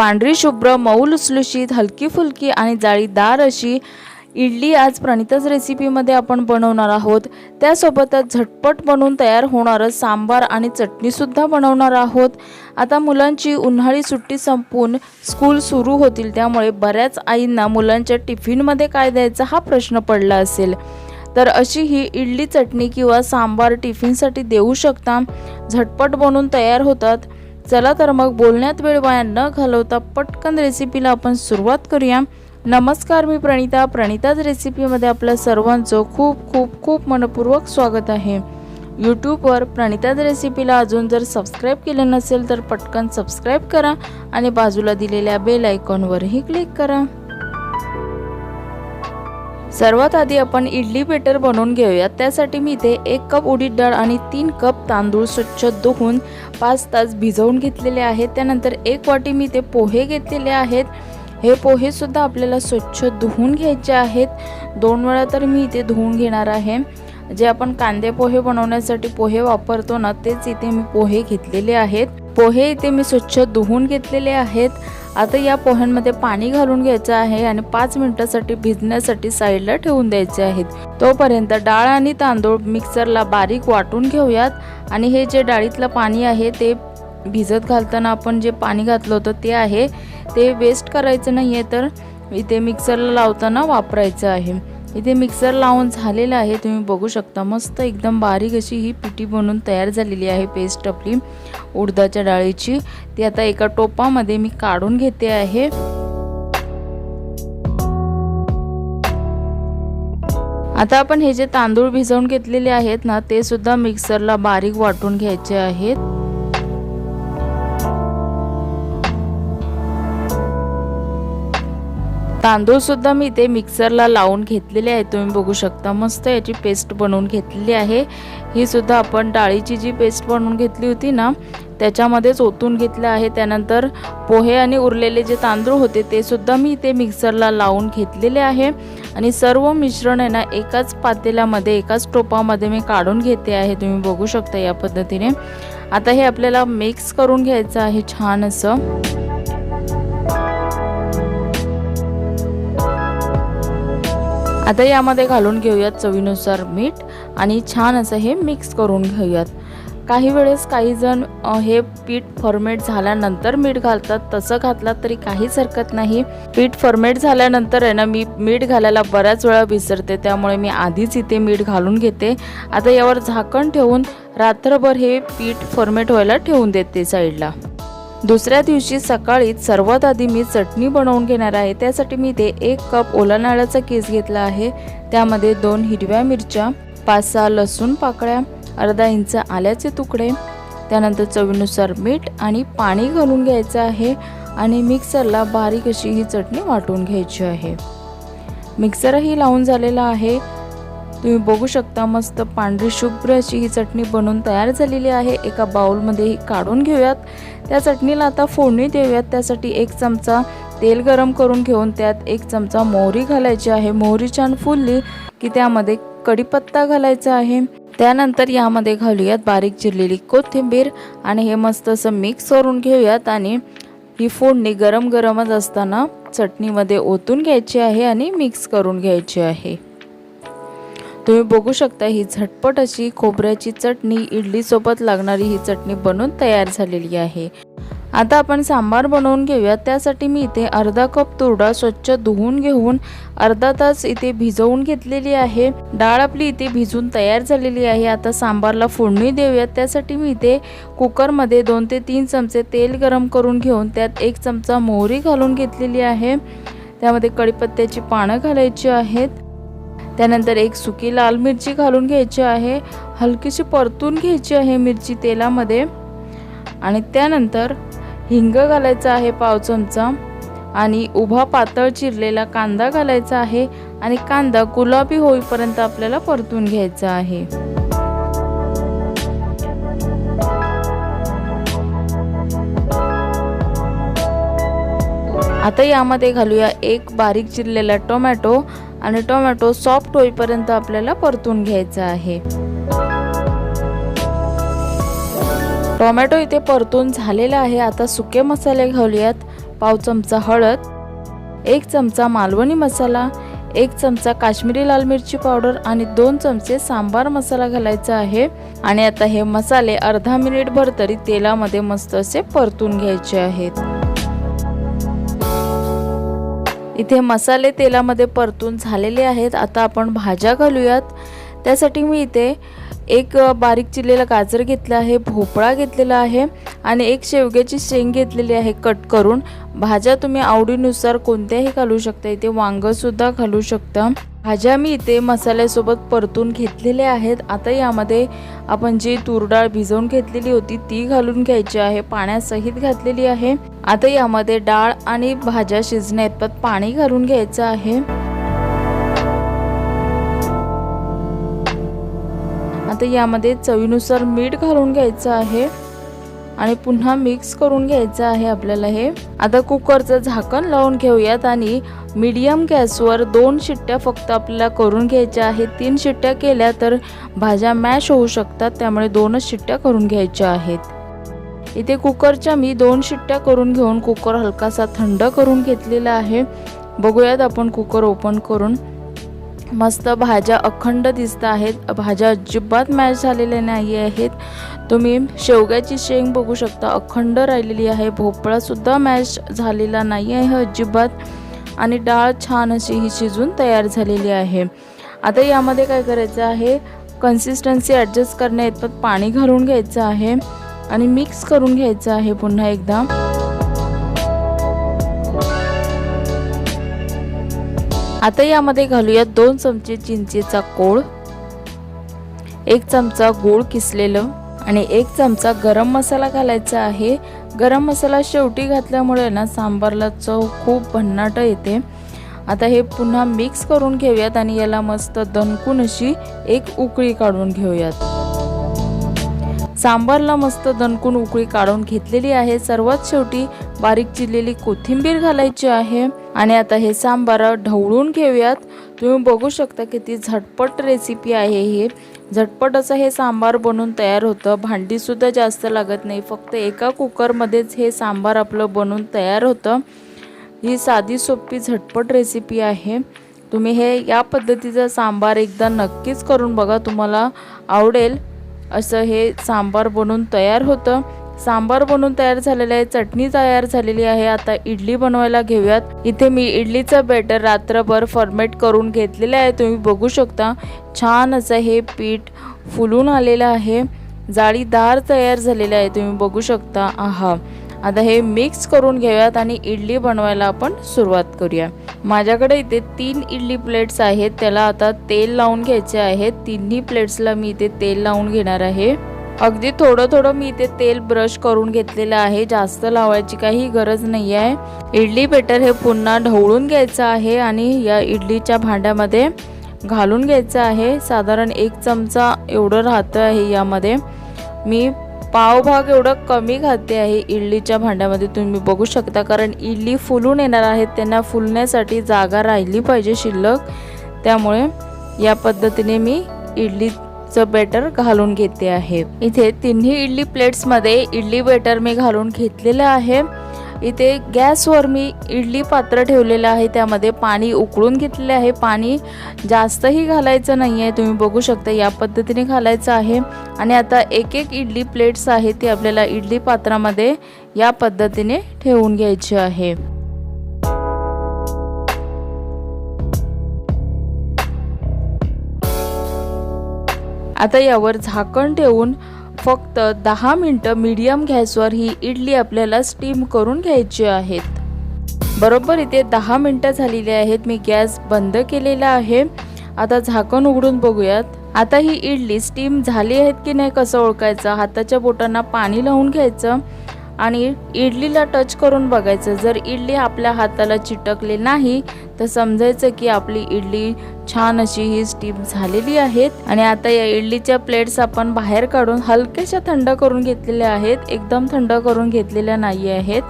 पांढरी शुभ्र मऊ लुसलुशीत हलकी फुलकी आणि जाळीदार अशी इडली आज प्रणिताच रेसिपीमध्ये आपण बनवणार आहोत. त्यासोबतच झटपट बनवून तयार होणारं सांबार आणि चटणीसुद्धा बनवणार आहोत. आता मुलांची उन्हाळी सुट्टी संपून स्कूल सुरू होतील त्यामुळे बऱ्याच आईंना मुलांच्या टिफिनमध्ये काय द्यायचा हा प्रश्न पडला असेल. तर अशी ही इडली चटणी किंवा सांबार टिफिनसाठी देऊ शकता. झटपट बनवून तयार होतात. चला तर मग बोलण्यात वेळ वाया न घालवता पटकन रेसिपीला आपण सुरुवात करूया. नमस्कार मी प्रणिता. प्रणिताज रेसिपीमध्ये आपल्या सर्वांचं खूप खूप खूप मनपूर्वक स्वागत आहे. यूट्यूबवर प्रणिताज रेसिपीला अजून जर सबस्क्राईब केलं नसेल तर पटकन सबस्क्राईब करा आणि बाजूला दिलेल्या बेल आयकॉनवरही क्लिक करा. सर्वात आधी आपण इडली बेटर बनवून घेऊयात. त्यासाठी मी इथे एक कप उडीद डाळ आणि तीन कप तांदूळ स्वच्छ धुवून पाच तास भिजवून घेतलेले आहेत. त्यानंतर एक वाटी मी इथे पोहे घेतलेले आहेत. हे पोहेसुद्धा आपल्याला स्वच्छ धुवून घ्यायचे आहेत. दोन वेळा तर मी इथे धुवून घेणार आहे. जे आपण कांदे पोहे बनवण्यासाठी पोहे वापरतो ना तेच इथे मी पोहे घेतलेले आहेत. पोहे इथे मी स्वच्छ धुवून घेतलेले आहेत. आता या पोह्यांमध्ये पाणी घालून घ्यायचं आहे आणि पाच मिनिटासाठी भिजण्यासाठी साईडला ठेवून द्यायचे आहेत. तोपर्यंत डाळ आणि तांदूळ मिक्सरला बारीक वाटून घेऊयात. आणि हे जे डाळीतलं पाणी आहे ते भिजत घालताना आपण जे पाणी घातलं होतं ते आहे. ते वेस्ट करायचं नाही आहे तर इथे मिक्सरला लावताना वापरायचं आहे. इथे मिक्सर लावून झालेलं आहे. तुम्ही बघू शकता मस्त एकदम बारीक अशी ही पिठी बनून तयार झालेली आहे पेस्ट आपली उडदाच्या डाळीची. ती आता एका टोपामध्ये मी काढून घेते आहे. आता आपण हे जे तांदूळ भिजवून घेतलेले आहेत ना ते सुद्धा मिक्सरला बारीक वाटून घ्यायचे आहेत. तांदूळ सुद्धा मी इथे मिक्सरला लावून घेतलेले आहे. तुम्ही बघू शकता मस्त याची पेस्ट बनवून घेतलेली आहे. ही सुद्धा आपण डाळीची जी पेस्ट बनवून घेतली होती ना त्याच्यामध्येच ओतून घेतलं आहे. त्यानंतर पोहे आणि उरलेले जे तांदूळ होते ते सुद्धा मी इथे मिक्सरला लावून घेतलेले आहे. आणि सर्व मिश्रण आहे ना एकाच पातेल्यामध्ये एकाच टोपामध्ये मी काढून घेते आहे. तुम्ही बघू शकता या पद्धतीने. आता हे आपल्याला मिक्स करून घ्यायचं आहे छान असं. आता यामध्ये घालून घेऊयात चवीनुसार मीठ आणि छान असं हे मिक्स करून घेऊयात. काही वेळेस काही जण हे पीठ फॉर्मेट झाल्यानंतर मीठ घालतात. तसं घातलात तरी काहीच हरकत नाही. पीठ फॉर्मेट झाल्यानंतर आहे ना मी मीठ घालायला बऱ्याच वेळा विसरते. त्यामुळे मी आधीच इथे मीठ घालून घेते. आता यावर झाकण ठेवून रात्रभर हे पीठ फॉर्मेट व्हायला ठेवून देते साईडला दुसऱ्या दिवशी सकाळीच सर्वात आधी मी चटणी बनवून घेणार आहे. त्यासाठी मी ते एक कप ओला नाळाचा केस घेतला आहे. त्यामध्ये दोन हिरव्या मिरच्या पाच सहा लसूण पाकळ्या अर्धा इंच आल्याचे तुकडे त्यानंतर चवीनुसार मीठ आणि पाणी घालून घ्यायचं आहे आणि मिक्सरला बारीक अशी ही चटणी वाटून घ्यायची आहे. मिक्सरही लावून झालेला आहे. तुम्ही बघू शकता मस्त पांढरी शुभ्र अशी ही चटणी बनवून तयार झालेली आहे. एका बाउलमध्ये ही काढून घेऊयात. त्या चटणीला आता फोडणी देऊयात. त्यासाठी एक चमचा तेल गरम करून घेऊन त्यात एक चमचा मोहरी घालायची आहे. मोहरी छान फुलली की त्यामध्ये कढीपत्ता घालायचा आहे. त्यानंतर यामध्ये घालूयात बारीक चिरलेली कोथिंबीर आणि हे मस्त असं मिक्स करून घेऊयात आणि ही फोडणी गरम गरमच असताना चटणीमध्ये ओतून घ्यायची आहे आणि मिक्स करून घ्यायची आहे. तुम्ही बघू शकता ही झटपट अशी खोबऱ्याची चटणी इडलीसोबत लागणारी ही चटणी बनवून तयार झालेली आहे. आता आपण सांबार बनवून घेऊया. त्यासाठी मी इथे अर्धा कप तुरडा स्वच्छ धुवून घेऊन अर्धा तास इथे भिजवून घेतलेली आहे. डाळ आपली इथे भिजून तयार झालेली आहे. आता सांबारला फोडणी देऊयात त्यासाठी मी इथे कुकरमध्ये दोन ते तीन चमचे तेल गरम करून घेऊन त्यात एक चमचा मोहरी घालून घेतलेली आहे. त्यामध्ये कढीपत्त्याची पानं घालायची आहेत. त्यानंतर एक सुकी लाल मिरची घालून घ्यायची आहे हलकीशी परतून घ्यायची आहे मिरची तेलामध्ये. आणि त्यानंतर हिंग घालायचा आहे पाव चमचा. आणि उभा पातळ चिरलेला कांदा घालायचा आहे आणि कांदा गुलाबी होईपर्यंत आपल्याला परतून घ्यायचा आहे. आता यामध्ये घालूया एक बारीक चिरलेला टोमॅटो. आणि टोमॅटो सॉफ्ट होईपर्यंत आपल्याला परतून घ्यायचा आहे. टोमॅटो इथे परतून झालेला आहे. आता सुके मसाले घालूयात. पाव चमचा हळद एक चमचा मालवणी मसाला एक चमचा काश्मीरी लाल मिरची पावडर आणि दोन चमचे सांबार मसाला घालायचा आहे. आणि आता हे मसाले अर्धा मिनिटभर तरी तेलामध्ये मस्त असे परतून घ्यायचे आहेत. इथे मसाले तेलामध्ये परतून झालेले आहेत. आता आपण भाज्या घालूयात. त्यासाठी मी इथे एक बारीक चिरलेला गाजर घेतला आहे भोपळा घेतलेला आहे आणि एक शेवग्याची शेंग घेतलेली आहे कट करून. भाज्या तुम्ही आवडीनुसार कोणत्याही घालू शकता. इथे वांगंसुद्धा घालू शकता. भाज्या मी इथे मसाल्यासोबत परतून घेतलेल्या आहेत. आता यामध्ये आपण जी तूर डाळ भिजवून घेतलेली होती ती घालून घ्यायची आहे. पाण्यासहित घातलेली आहे. आता यामध्ये डाळ आणि भाज्या शिजण्याइतपत पाणी घालून घ्यायचं आहे. आता यामध्ये चवीनुसार मीठ घालून घ्यायचं आहे आणि पुन्हा मिक्स करून घ्यायचं आहे आपल्याला हे. आता कुकरचं झाकण लावून घेऊयात आणि मीडियम गॅसवर दोन शिट्ट्या फक्त आपल्याला करून घ्यायच्या आहेत. तीन शिट्ट्या केल्या तर भाज्या मॅश होऊ शकतात त्यामुळे दोनच शिट्ट्या करून घ्यायच्या आहेत. इथे कुकरच्या मी दोन शिट्ट्या करून घेऊन कुकर हलकासा थंड करून घेतलेला आहे. बघूयात आपण कुकर ओपन करून. मस्त भाज्या अखंड दिसत आहेत. भाज्या अजिबात मॅश झालेल्या नाही आहेत. तुम्ही शेवग्याची शेंग बघू शकता अखंड राहिलेली आहे. भोपळासुद्धा मॅश झालेला नाही आहे अजिबात. आणि डाळ छान अशी ही शिजून तयार झालेली आहे. आता यामध्ये काय करायचं आहे? कन्सिस्टन्सी ॲडजस्ट करण्या इतपत पाणी घालून घ्यायचं आहे. आणि मिक्स करून घ्यायचं आहे पुन्हा एकदा. आता यामध्ये घालूया दोन चमचे चिंचेचा कोळ एक चमचा गूळ किसलेलं आणि एक चमचा गरम मसाला घालायचा आहे. गरम मसाला शेवटी घातल्यामुळे ना सांबारला चव खूप भन्नाट येते. आता हे पुन्हा मिक्स करून घेऊयात आणि याला मस्त दणकून अशी एक उकळी काढून घेऊयात. सांबारला मस्त दणकून उकळी काढून घेतलेली आहे. सर्वात शेवटी बारीक चिरलेली कोथिंबीर घालायची आहे. आणि आता हे सांबार ढवळून घेऊयात. तुम्ही बघू शकता किती झटपट रेसिपी आहे ही. झटपट असं हे सांबार बनून तयार होतं. भांडीसुद्धा जास्त लागत नाही. फक्त एका कुकरमध्येच हे सांबार आपलं बनून तयार होतं. ही साधी सोपी झटपट रेसिपी आहे. तुम्ही हे या पद्धतीचं सांबार एकदा नक्कीच करून बघा. तुम्हाला आवडेल. असं हे सांबार बनून तयार होतं. सांबार बनून तयार झालेलं आहे चटणी तयार झालेली आहे. आता इडली बनवायला घेऊयात. इथे मी इडलीचं बॅटर रात्रभर फॉर्मेट करून घेतलेलं आहे. तुम्ही बघू शकता छान असं हे पीठ फुलून आलेलं आहे. जाळीदार तयार झालेलं आहे. तुम्ही बघू शकता. आहा. आता हे मिक्स करून घेऊयात आणि इडली बनवायला आपण सुरुवात करूया. माझ्याकडे इथे तीन इडली प्लेट्स आहेत. त्याला आता तेल लावून घ्यायचे आहे. तिन्ही प्लेट्सला मी इथे तेल लावून घेणार आहे. अगदी थोडं थोडं मी इथे तेल ब्रश करून घेतलेलं आहे. जास्त लावायची काही गरज नाही आहे इडली बेटर हे पुन्हा ढवळून घ्यायचं आहे आणि या इडलीच्या भांड्यामध्ये घालून घ्यायचं आहे. साधारण एक चमचा एवढं राहतं आहे यामध्ये. मी पावभाग एवढं कमी खाते आहे इडलीच्या भांड्यामध्ये तुम्ही बघू शकता. कारण इडली फुलून येणार आहेत त्यांना फुलण्यासाठी जागा राहिली पाहिजे शिल्लक. त्यामुळे या पद्धतीने मी इडलीचं बेटर घालून घेते आहे. इथे तिन्ही इडली प्लेट्समध्ये इडली बेटर मी घालून घेतलेलं आहे. इथे गॅसवर मी इडली पात्र ठेवलेलं आहे. त्यामध्ये पाणी उकळून घेतलेले आहे. पाणी जास्तही घालायचं नाही आहे तुम्ही बघू शकता या पद्धतीने घालायचं आहे. आणि आता एक एक इडली प्लेट्स आहेत ती आपल्याला इडली पात्रामध्ये या पद्धतीने ठेवून घ्यायची आहे. आता यावर झाकण ठेवून फक्त दहा मिनटं मीडियम गॅसवर ही इडली आपल्याला स्टीम करून घ्यायची आहेत. बरोबर इथे दहा मिनटं झालेली आहेत. मी गॅस बंद केलेला आहे. आता झाकण उघडून बघूयात. आता ही इडली स्टीम झाली आहेत की नाही कसं ओळखायचं? हाताच्या बोटांना पाणी लावून घ्यायचं. आणि इडलीला टच करून बघायचं. जर इडली आपल्या हाताला चिटकली नाही तर समजायचं की आपली इडली छान अशी ही स्टीम झालेली आहेत. आणि आता या इडलीच्या प्लेट्स आपण बाहेर काढून हलक्याशा थंड करून घेतलेल्या आहेत. एकदम थंड करून घेतलेल्या नाही आहेत.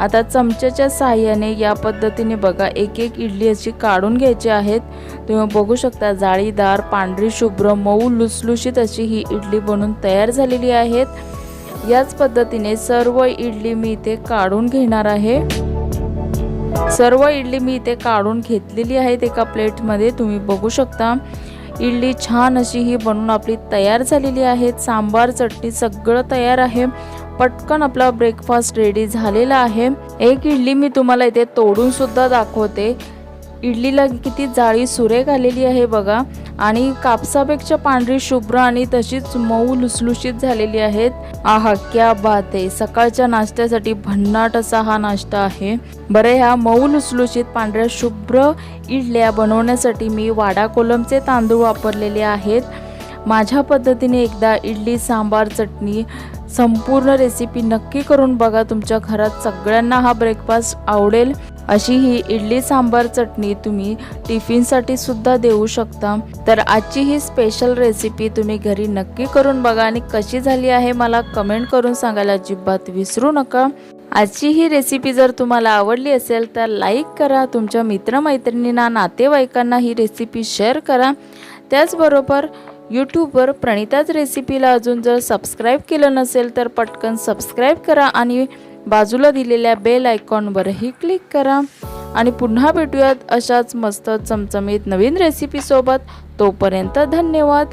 आता चमच्याच्या साहाय्याने या पद्धतीने बघा एक एक इडली अशी काढून घ्यायची आहेत. तुम्ही बघू शकता जाळीदार पांढरी शुभ्र मऊ लुसलुशीत अशी ही इडली बनून तयार झालेली आहेत. याच पद्धतीने सर्व इडली मी इथे काढून घेणार आहे. सर्व इडली मी इथे काढून घेतलेली आहेत एका प्लेटमध्ये. तुम्ही बघू शकता इडली छान अशी ही बनवून आपली तयार झालेली आहे. सांबार चटणी सगळं तयार आहे. पटकन आपला ब्रेकफास्ट रेडी झालेला आहे. एक इडली मी तुम्हाला इथे तोडून सुद्धा दाखवते. इडलीला किती जाळी सुरेख आलेली आहे बघा. आणि कापसापेक्षा पांढरी शुभ्र आणि तशीच मऊ लुसलुशीत झालेली आहेत. आहा क्या बात आहे. सकाळच्या नाश्त्यासाठी भन्नाट असा हा नाश्ता आहे. बरं ह्या मऊ लुसलुशीत पांढऱ्या शुभ्र इडल्या बनवण्यासाठी मी वाडा कोलमचे तांदूळ वापरलेले आहेत. माझ्या पद्धतीने एकदा इडली सांबार चटणी संपूर्ण रेसिपी नक्की करून बघा. तुमच्या घरात सगळ्यांना हा ब्रेकफास्ट आवडेल. अशी ही इडली सांबार चटणी तुम्ही टिफिनसाठी सुद्धा देऊ शकता. तर आजची ही स्पेशल रेसिपी तुम्ही घरी नक्की करून बघा आणि कशी झाली आहे मला कमेंट करून सांगायला अजिबात विसरू नका. आजची ही रेसिपी जर तुम्हाला आवडली असेल तर लाईक करा. तुमच्या मित्रमैत्रिणींना नातेवाईकांना ही रेसिपी शेअर करा. त्याचबरोबर यूट्यूबवर प्रणिताच रेसिपीला अजून जर सबस्क्राईब केलं नसेल तर पटकन सबस्क्राईब करा आणि बाजूला दिलेल्या बेल आयकॉनवरही क्लिक करा. आणि पुन्हा भेटूयात अशाच मस्त चमचमीत नवीन रेसिपीसोबत तोपर्यंत धन्यवाद.